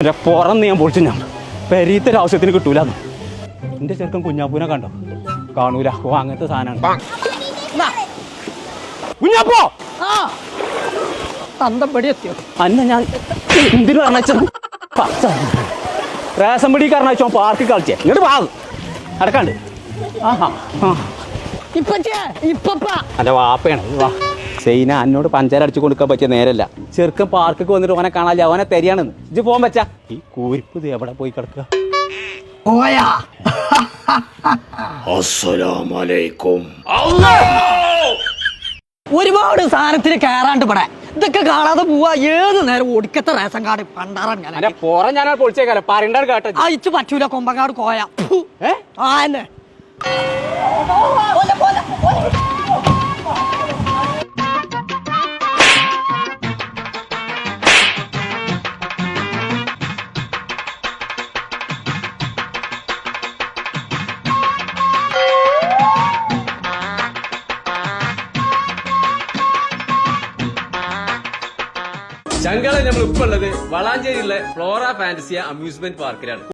എന്റെ പുറന്ന് ഞാൻ പൊളിച്ചു ഞാൻ പെരീത്തൊരു ആവശ്യത്തിന് കിട്ടൂല എന്റെ ചെറുക്കൻ കുഞ്ഞാപ്പൂനെ കണ്ടോ? കാണൂല. ഓ അങ്ങനത്തെ സാധനമാണ്. കുഞ്ഞാപ്പോ? തന്തപ്പടി എത്തിയോ? അന്ന ഞാൻ എന്തിനു പറഞ്ഞ റേഷൻ പിടി കാരണം പാർക്കിൽ കളിച്ചേ. ഇങ്ങോട്ട് വാ അടക്കാണ്ട് ആഹാ. ആ. ഇപ്പച്ചേ ഇപ്പപ്പ. അല്ല വാപ്പയാണ്. ഇത് വാ. സൈന എന്നോട് പഞ്ചാര അടിച്ചു കൊടുക്കാൻ പറ്റിയ നേരല്ല. ചെറുക്കൻ പാർക്കൊക്കെ വന്നിട്ട് ഓനെ കാണാല്ല? ഓനെ തെരിയാണെന്ന്. ഇജ്ജ് പോകാൻ പറ്റാ. ഈ കൂരിപ്പ് ഇത് എവിടെ പോയി കിടക്കുക? പോയാ. ഒരുപാട് സാധനത്തിന് കയറാണ്ട് പടേ ഇതൊക്കെ കാണാതെ പോവാ. ഏത് നേരം ഒടുക്കത്തെ റേഷൻ കാർഡ് പണ്ടാറാൻ ഞാൻ പുറം ഞാൻ പൊളിച്ചേക്കാലോ. പറയണ്ട കേട്ടോ. അയച്ചു പറ്റൂല കൊമ്പങ്ങാട് കോയ. ആ എന്നെ. ചങ്കള നമ്മൾ ഇപ്പൊ ഉള്ളത് വളാഞ്ചേരിയിലെ ഫ്ലോറ ഫാന്റസിയ അമ്യൂസ്മെന്റ് പാർക്കിലാണ്.